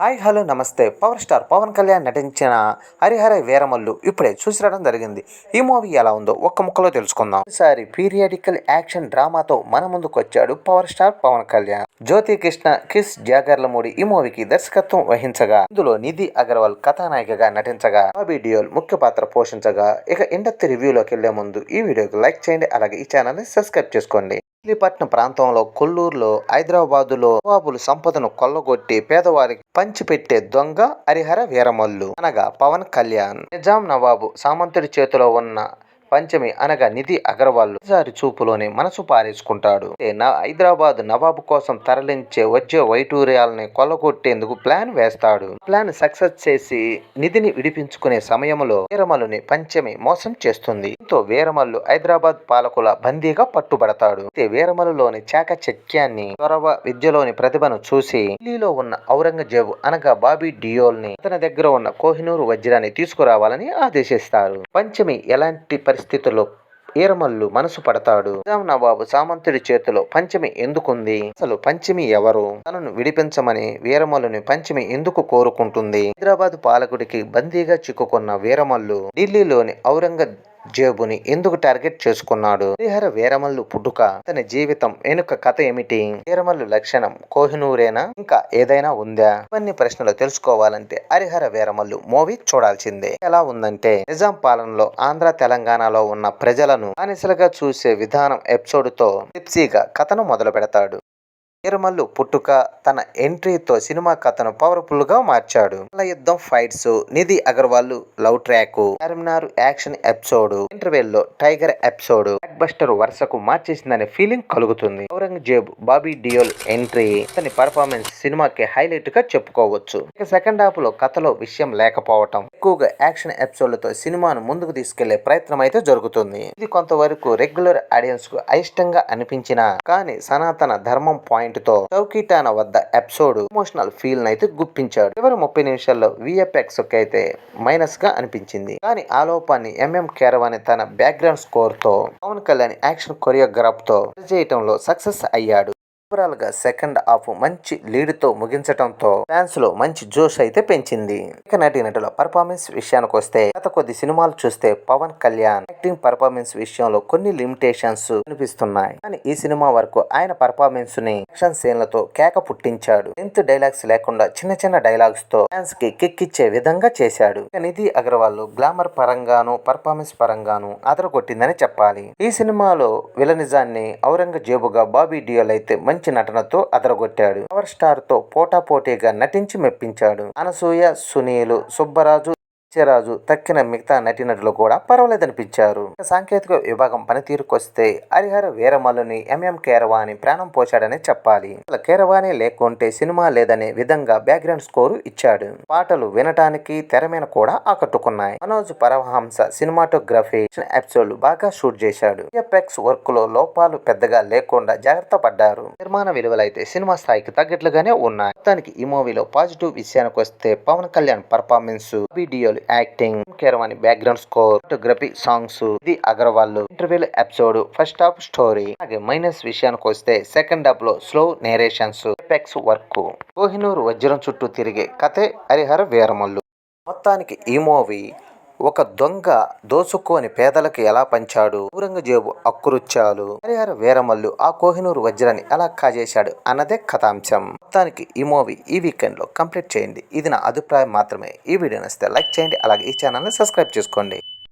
Hi hello నమస్తే. Power star Pawan Kalyan నటించిన హరిహర వీరమల్లు ఇప్పుడే చూసి రావడం జరిగింది. ఈ మూవీ ఎలా ఉందో ఒక్క ముక్కలో తెలుసుకుందాం. ఈసారి పీరియాడికల్ యాక్షన్ డ్రామాతో మన ముందుకు వచ్చాడు పవర్ స్టార్ పవన్ కళ్యాణ్. జ్యోతి కృష్ణ కిస్ జాగర్లమూడి ఈ మూవీకి దర్శకత్వం వహించగా ఇందులో నిధి అగర్వాల్ కథానాయికగా నటించగా బాబీ డియోల్ ముఖ్య పాత్ర పోషించగా ఇక ఇండస్ట్రీ రివ్యూలోకి వెళ్ళే ముందు ఈ వీడియోకి లైక్ చేయండి అలాగే ఈ ఛానల్ని సబ్స్క్రైబ్ చేసుకోండి. మచిలీపట్నం ప్రాంతంలో కొల్లూరులో హైదరాబాదులో నవాబులు సంపదను కొల్లగొట్టి పేదవారికి పంచిపెట్టే దొంగ హరిహర వీరమల్లు అనగా పవన్ కళ్యాణ్. నిజాం నవాబు సామంతుడి చేతిలో ఉన్న పంచమి అనగా నిధి అగర్వాల్ సారి చూపులోనే మనసు పారేసుకుంటాడు. హైదరాబాద్ నవాబు కోసం తరలించే వచ్చే వైటూర్యాలని కొల్లగొట్టేందుకు ప్లాన్ వేస్తాడు. ప్లాన్ సక్సెస్ చేసి నిధిని విడిపించుకునే సమయంలో వీరమల్లుని పంచమి మోసం చేస్తుంది. దీంతో వీరమల్లు హైదరాబాద్ పాలకుల బందీగా పట్టుబడతాడు. వీరమలులోని చాక చాకచక్యాన్ని త్వరవ విద్యలోని ప్రతిభను చూసి ఢిల్లీలో ఉన్న ఔరంగజేబు అనగా బాబీ డియోల్ని అతని దగ్గర ఉన్న కోహినూరు వజ్రాన్ని తీసుకురావాలని ఆదేశిస్తారు. పంచమి ఎలాంటి పరిస్థితుల్లో ఈరమల్లు మనసు పడతాడు. నిజాం నవాబు సామంతుడి చేతిలో పంచమి ఎందుకుంది? అసలు పంచమి ఎవరు? తనను విడిపించమని వీరమల్లుని పంచమి ఎందుకు కోరుకుంటుంది? హైదరాబాద్ పాలకుడికి బందీగా చిక్కుకున్న వీరమల్లు ఢిల్లీలోని ఔరంగ జేబుని ఎందుకు టార్గెట్ చేసుకున్నాడు? హరిహర వీరమల్లు పుట్టుక అతని జీవితం వెనుక కథ ఏమిటి? వీరమల్లు లక్షణం కోహినూరేనా? ఇంకా ఏదైనా ఉందా? ఇవన్నీ ప్రశ్నలు తెలుసుకోవాలంటే హరిహర వీరమల్లు మూవీ చూడాల్సిందే. ఎలా ఉందంటే నిజాం పాలనలో ఆంధ్ర తెలంగాణలో ఉన్న ప్రజలను బానిసలుగా చూసే విధానం ఎపిసోడ్తో టిప్సీగా కథను మొదలు పెడతాడు వీరమల్లు పుట్టుక తన ఎంట్రీతో సినిమా కథను పవర్ఫుల్గా మార్చాడు. మల్ల యుద్ధం fights Nidhi Agarwal love track Charminar action episode ఇంటర్వెల్లో tiger episode blockbuster వరుసకు మార్చేసిందనే ఫీలింగ్ కలుగుతుంది. ఔరంగజేబ్ బాబీ డియోల్ ఎంట్రీ అతని పర్ఫార్మెన్స్ సినిమాకి హైలైట్గా చెప్పుకోవచ్చు. ఇక సెకండ్ హాఫ్లో కథలో విషయం లేకపోవటం. ఎక్కువగా యాక్షన్ ఎపిసోడ్లతో సినిమాను ముందుకు తీసుకెళ్ళే ప్రయత్నం అయితే జరుగుతుంది. ఇది కొంతవరకు రెగ్యులర్ ఆడియన్స్కు అయిష్టంగా అనిపించిన కానీ సనాతన ధర్మం పాయింట్తో చౌకీటాన వద్ద ఎపిసోడ్ ఎమోషనల్ ఫీల్ అయితే గుప్పించాడు. చివరి ముప్పై నిమిషాల్లో విఎఫ్ఎక్స్ అయితే మైనస్గా అనిపించింది. కానీ ఆ లోపాన్ని ఎంఎం కేరవాణి తన బ్యాక్గ్రౌండ్ స్కోర్తో పవన్ కళ్యాణ్ యాక్షన్ కొరియోగ్రాఫ్తో చేయటంలో సక్సెస్ అయ్యాడు. ఓవరాల్గా సెకండ్ హాఫ్ మంచి లీడ్తో ముగించడంతో ఫ్యాన్స్లో మంచి జోష్ అయితే పెంచింది. ఇక నటి నటుల పర్ఫార్మెన్స్ విషయానికి వస్తే గత కొద్ది సినిమాలు చూస్తే పవన్ కళ్యాణ్ యాక్టింగ్ పర్ఫార్మెన్స్ విషయంలో కొన్ని లిమిటేషన్స్ కనిపిస్తున్నాయి. కానీ ఈ సినిమా వరకు ఆయన పర్ఫార్మెన్స్ని యాక్షన్ సీన్లతో కేక పుట్టించాడు. ఎంత డైలాగ్స్ లేకుండా చిన్న చిన్న డైలాగ్స్తో ఫ్యాన్స్కి కిక్ ఇచ్చే విధంగా చేశాడు. ఇక నిధి అగర్వాల్ గ్లామర్ పరంగాను పర్ఫార్మెన్స్ పరంగాను అదరగొట్టిందని చెప్పాలి. ఈ సినిమాలో విలనిజాన్ని ఔరంగజేబుగా బాబీ డియోల్ అయితే మంచి నటనతో అదరగొట్టాడు. పవర్ స్టార్తో పోటాపోటీగా నటించి మెప్పించాడు. అనసూయ సునీలు సుబ్బరాజు రాజు తక్కిన మిగతా నటీనటులు కూడా పర్వాలేదనిపించారు. సాంకేతిక విభాగం పనితీరుకొస్తే హరిహర వీరమల్లుని ఎంఎం కేరవాణి ప్రాణం పోశాడని చెప్పాలి. అసలు కేరవాణి లేకుంటే సినిమా లేదనే విధంగా బ్యాక్గ్రౌండ్ స్కోరు ఇచ్చాడు. పాటలు వినటానికి తెర మీద కూడా ఆకట్టుకున్నాయి. మనోజ్ పరమహంస సినిమాటోగ్రఫీ ఎపిసోడ్ బాగా షూట్ చేశాడు. ఎఫ్ఎక్స్ వర్క్లో లోపాలు పెద్దగా లేకుండా జాగ్రత్త పడ్డారు. నిర్మాణ విలువలైతే సినిమా స్థాయికి తగ్గట్లుగానే ఉన్నాయి. మొత్తానికి ఈ మూవీలో పాజిటివ్ విషయానికి వస్తే పవన్ కళ్యాణ్ పర్ఫార్మెన్స్ వీడియోలు acting Keeravani background score photography songs ఇది Agarwal interval episode first half story అలాగే మైనస్ విషయానికి వస్తే సెకండ్ హాఫ్లో slow narrations effects work Kohinoor వజ్రం చుట్టూ తిరిగే కథే హరిహర వీరమల్లు. మొత్తానికి ఈ మూవీ ఒక దొంగ దోచుకొని పేదలకు ఎలా పంచాడు? ఔరంగజేబు అక్కురుచ్చాలు హరిహర వీరమల్లు ఆ కోహినూరు వజ్రాన్ని ఎలా కాజేశాడు అన్నదే కథాంశం. మొత్తానికి ఈ మూవీ ఈ వీకెండ్లో కంప్లీట్ చేయండి. ఇది నా అభిప్రాయం మాత్రమే. ఈ వీడియో నచ్చితే లైక్ చేయండి అలాగే ఈ ఛానల్ని సబ్స్క్రైబ్ చేసుకోండి.